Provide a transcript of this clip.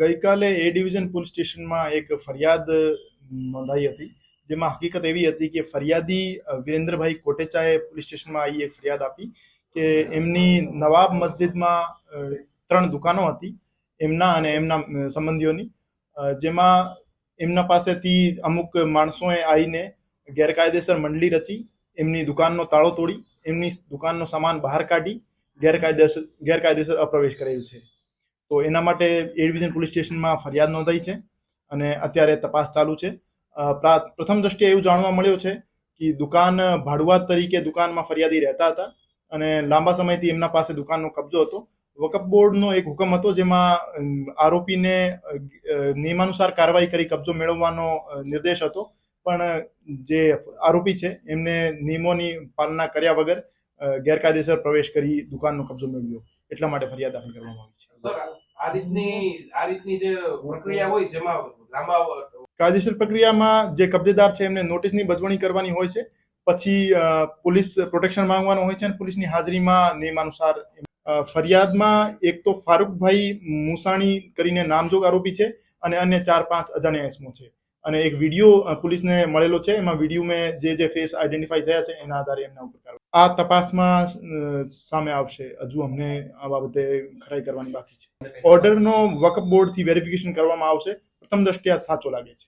ગઈકાલે એ division police સ્ટેશનમાં એક ફરિયાદ નોંધાઈ હતી, જેમાં હકીકત એવી હતી કે ફરિયાદી વિરેન્દ્રભાઈ કોટેચાએ પોલીસ સ્ટેશનમાં આવી એક ફરિયાદ આપી કે એમની નવાબ મસ્જિદમાં ત્રણ દુકાનો હતી, એમના અને એમના સંબંધીઓની જેમાં એમના પાસેથી અમુક માણસોએ આવીને ગેરકાયદેસર મંડળી રચી, એમની દુકાનનો તાળો તોડી, એમની દુકાનનો સામાન બહાર કાઢી ગેરકાયદેસર ગેરકાયદેસર અપ્રવેશ કરેલ છે. તો એના માટે એ ડિવિઝન પોલીસ સ્ટેશનમાં ફરિયાદ નોંધાઈ છે અને અત્યારે તપાસ ચાલુ છે. પ્રથમ દ્રષ્ટિએ એવું જાણવા મળ્યું છે કે દુકાન ભાડુઆત તરીકે દુકાનમાં ફરિયાદી રહેતા હતા અને લાંબા સમયથી એમના પાસે દુકાનનો કબજો હતો. વકફ બોર્ડનો એક હુકમ હતો જેમાં આરોપીને નિયમાનુસાર કાર્યવાહી કરી કબજો મેળવવાનો નિર્દેશ હતો. પણ, જે આરોપી છે એમને નિયમોની પાલના કર્યા વગર ગેરકાયદેસર પ્રવેશ કરી દુકાનનો કબજો મેળવ્યો. એટલા માટે ફરિયાદ દાખલ કરવામાં આવી છે આ રીતની આ રીતની જે પ્રક્રિયા હોય જેમાં લાંબા કાયદેસર પ્રક્રિયામાં જે કબજેદાર છે એમને નોટિસની બજવણી કરવાની હોય છે પછી પોલીસ પ્રોટેક્શન માંગવાનું હોય છે અને પોલીસની હાજરીમાં નિયમાનુસાર ફરિયાદમાં એક તો ફારૂકભાઈ મુસાણી કરીને નામજોગ આરોપી છે અને અન્ય ચાર પાંચ અજાણ્યા એસમો છે અને એક વીડિયો પોલીસને મળેલો છે એમાં વિડીયોમાં જે જે ફેસ આઈડેન્ટિફાઈ થયા છે એના આધારે એમના ઉપર. આ તપાસમાં સામે આવશે. હજુ અમને આ બાબતે ખરાઈ કરવાની બાકી છે. ઓર્ડરનો વકફ બોર્ડથી વેરિફિકેશન કરવામાં આવશે. પ્રથમ દ્રષ્ટિએ સાચો લાગે છે.